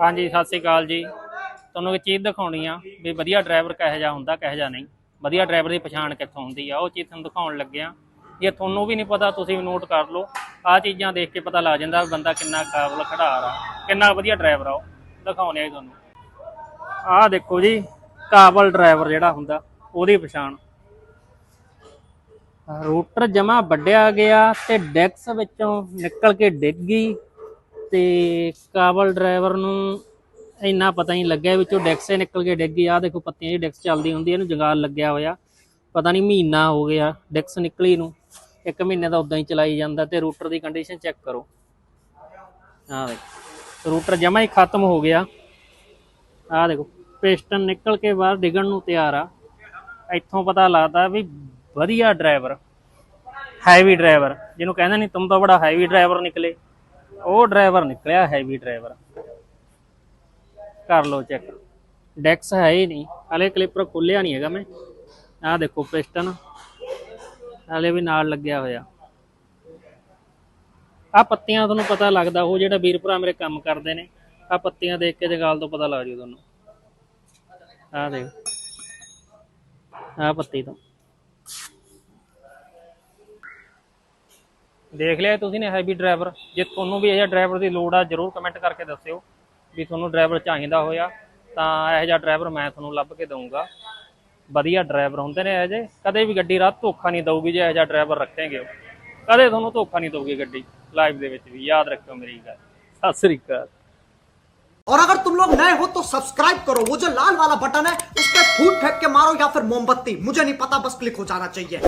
ਹਾਂਜੀ, ਸਤਿ ਸ੍ਰੀ ਅਕਾਲ ਜੀ। ਤੁਹਾਨੂੰ ਇੱਕ ਚੀਜ਼ ਦਿਖਾਉਣੀ ਆ ਵੀ ਵਧੀਆ ਡਰਾਈਵਰ ਕਿਹੋ ਜਿਹਾ ਹੁੰਦਾ, ਕਿਹੋ ਜਿਹਾ ਨਹੀਂ। ਵਧੀਆ ਡਰਾਈਵਰ ਦੀ ਪਛਾਣ ਕਿੱਥੋਂ ਹੁੰਦੀ ਆ, ਉਹ ਚੀਜ਼ ਤੁਹਾਨੂੰ ਦਿਖਾਉਣ ਲੱਗਿਆ ਜੇ ਤੁਹਾਨੂੰ ਵੀ ਨਹੀਂ ਪਤਾ, ਤੁਸੀਂ ਵੀ ਨੋਟ ਕਰ ਲਓ। ਆਹ ਚੀਜ਼ਾਂ ਦੇਖ ਕੇ ਪਤਾ ਲੱਗ ਜਾਂਦਾ ਵੀ ਬੰਦਾ ਕਿੰਨਾ ਕਾਬਲ ਖਿਡਾਰ ਆ, ਕਿੰਨਾ ਵਧੀਆ ਡਰਾਈਵਰ ਆ ਉਹ। ਦਿਖਾਉਣੇ ਆ ਜੀ ਤੁਹਾਨੂੰ। ਆਹ ਦੇਖੋ ਜੀ, ਕਾਬਲ ਡਰਾਈਵਰ ਜਿਹੜਾ ਹੁੰਦਾ, ਉਹਦੀ ਪਛਾਣ। ਰੂਟਰ ਜਮਾ ਵੱਡਿਆ ਗਿਆ ਤੇ ਡੈਕਸ ਵਿੱਚੋਂ ਨਿਕਲ ਕੇ ਡਿੱਗ ਗਈ। ਤੇ ਕਾਬਲ ਡਰਾਈਵਰ ਨੂੰ ਇੰਨਾ ਪਤਾ ਨਹੀਂ ਲੱਗਿਆ ਵਿੱਚੋਂ ਡੈਕਸੇ ਨਿਕਲ ਕੇ ਡਿੱਗ ਗਈ। ਆ ਦੇਖੋ ਪੱਤੀਆਂ ਦੀ ਡੈਕਸ ਚੱਲਦੀ ਹੁੰਦੀ ਇਹਨੂੰ ਜੰਗਾਲ ਲੱਗਿਆ ਹੋਇਆ। ਪਤਾ ਨਹੀਂ ਮਹੀਨਾ ਹੋ ਗਿਆ ਡੈਕਸ ਨਿਕਲੀ ਨੂੰ। ਇੱਕ ਮਹੀਨੇ ਦਾ ਉਦਾਂ ਹੀ ਚਲਾਈ ਜਾਂਦਾ ਤੇ ਰੂਟਰ ਦੀ ਕੰਡੀਸ਼ਨ ਚੈੱਕ ਕਰੋ। ਆਹ ਦੇਖੋ ਰੂਟਰ ਜਮਾ ਹੀ ਖਤਮ ਹੋ ਗਿਆ। ਆਹ ਦੇਖੋ, ਪਿਸਟਨ ਨਿਕਲ ਕੇ ਬਾਹਰ ਡਿੱਗਣ ਨੂੰ ਤਿਆਰ ਆ। ਇੱਥੋਂ ਪਤਾ ਲੱਗਦਾ ਵੀ ਵਧੀਆ ਡਰਾਈਵਰ ਹੈਵੀ ਡਰਾਈਵਰ। ਜਿਹਨੂੰ ਕਹਿੰਦੇ ਨਹੀਂ ਤੁਮ ਤਾਂ ਬੜਾ ਹੈਵੀ ਡਰਾਈਵਰ ਨਿਕਲੇ। ਉਹ ਡਰਾਈਵਰ ਨਿਕਲਿਆ ਹੈਵੀ ਡਰਾਈਵਰ। ਕਰ ਲਓ ਚੈੱਕ ਡੈਕਸ ਹੈ ਹੀ ਨਹੀਂ। ਹਲੇ ਕਲਿੱਪਰ ਖੋਲਿਆ ਨਹੀਂ ਹੈਗਾ ਮੈਂ। ਆਹ ਦੇਖੋ ਪਿਸਟਨ ਹਲੇ ਵੀ ਨਾਲ ਲੱਗਿਆ ਹੋਇਆ। ਆ ਪੱਤੀਆਂ ਤੁਹਾਨੂੰ ਪਤਾ ਲੱਗਦਾ, ਉਹ ਜਿਹੜਾ ਵੀਰ ਭਰਾ ਮੇਰੇ ਕੰਮ ਕਰਦੇ ਨੇ ਆ ਪੱਤੀਆਂ ਦੇਖ ਕੇ ਜਗਾਲ ਤੋਂ ਪਤਾ ਲੱਗ ਜੂ ਤੁਹਾਨੂੰ। ਆਹ ਦੇਖ। ਆਹ ਪੱਤੀ ਤੋਂ। ਦੇਖ ਲਿਆ ਤੁਸੀਂ ਨੇ ਹੈਵੀ ਡਰਾਈਵਰ ਜੇ ਤੁਹਾਨੂੰ ਵੀ ਇਹ ਜਿਹਾ ਡਰਾਈਵਰ ਦੀ ਲੋੜ ਆ ਜਰੂਰ ਕਮੈਂਟ ਕਰਕੇ ਦੱਸਿਓ ਵੀ ਤੁਹਾਨੂੰ ਡਰਾਈਵਰ ਚਾਹੀਦਾ ਹੋਇਆ ਤਾਂ ਇਹੋ ਜਿਹਾ ਡਰਾਈਵਰ ਮੈਂ ਤੁਹਾਨੂੰ ਲੱਭ ਕੇ ਦਊਂਗਾ ਵਧੀਆ ਡਰਾਈਵਰ ਹੁੰਦੇ ਨੇ ਇਹ ਜੇ ਕਦੇ ਵੀ ਗੱਡੀ ਰਾਤ ਧੋਖਾ ਨਹੀਂ ਦਊਗੀ ਜੇ ਇਹੋ ਜਿਹਾ ਡਰਾਈਵਰ ਰੱਖੇਗੇ ਕਦੇ ਤੁਹਾਨੂੰ ਧੋਖਾ ਨਹੀਂ ਦਊਗੀ ਗੱਡੀ ਲਾਈਫ ਦੇ ਵਿੱਚ ਵੀ ਯਾਦ ਰੱਖਿਓ ਮੇਰੀ ਗੱਲ ਸਤਿ ਸ੍ਰੀ ਅਕਾਲ और अगर तुम लोग नए हो तो सब्सक्राइब करो वो जो लाल वाला बटन है उस पर फूट फेंक के मारो या फिर मोमबत्ती मुझे नहीं पता बस क्लिक हो जाना चाहिए